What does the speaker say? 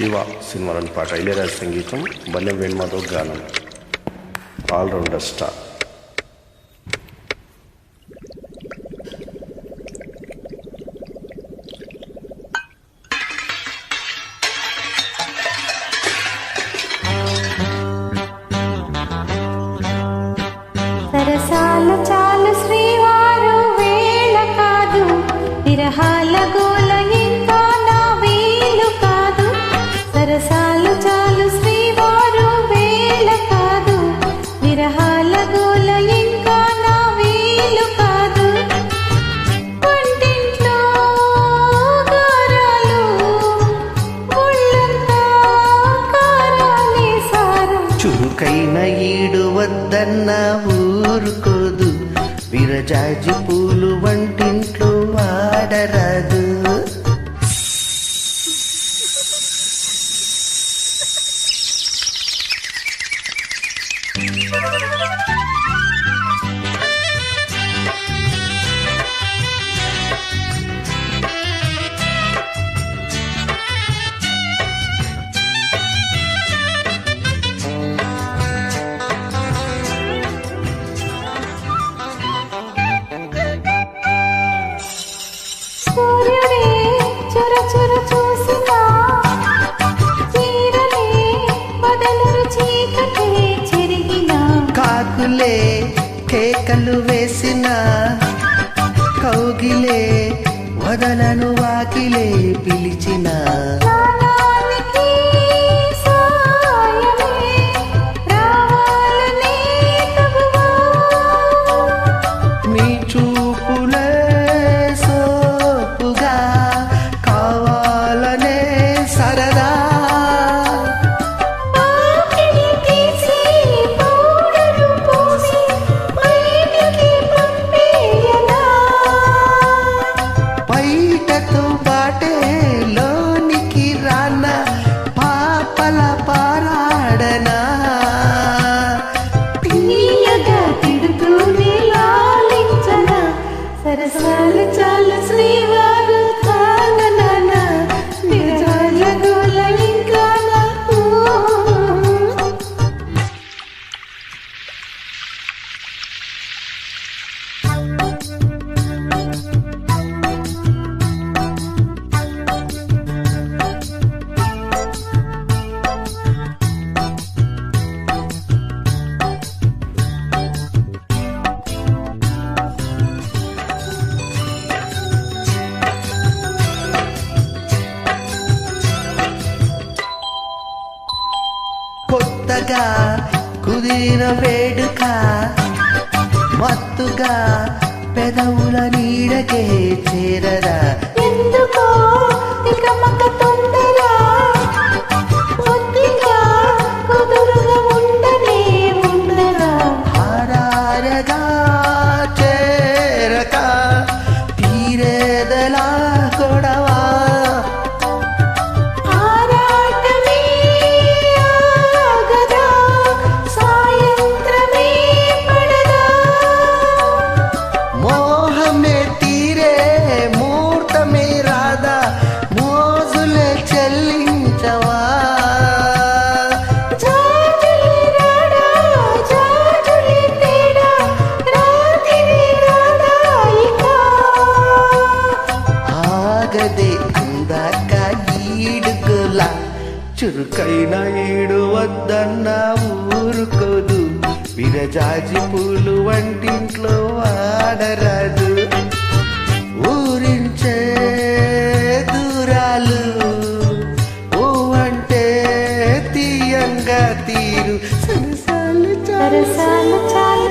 శివ సినిమాలోని పాట. ఇళయరాజు సంగీతం బల్లెం వేణుమాధవ్ గానం. All rounder star. సరసాలు చాలు శ్రీవారు వేళ కాదు చురుకైన ఈడు వద్దన్న ఊరుకోదు. విరజాజి పూలు వంటింట్లో వాడరాదు. కేకలు వేసిన కౌగిలే వదలను వాకిలే పిలిచిన సరసాలు చాలు శ్రీవారు కొత్తగా కుదిరిన వేడుక. మత్తుగా పెదవుల నీడకే చేరరా ఆగదే అందాక ఈడుకోలా. చురుకైన ఏడు వద్దన్న ఊరుకోదు. విరజాజి పూలు వంటింట్లో వాడరాదు. ఊరించే దూరాలు ఓ అంటే తీయంగా తీరు. సరసాలు చాలు. సరసాలు చాలు.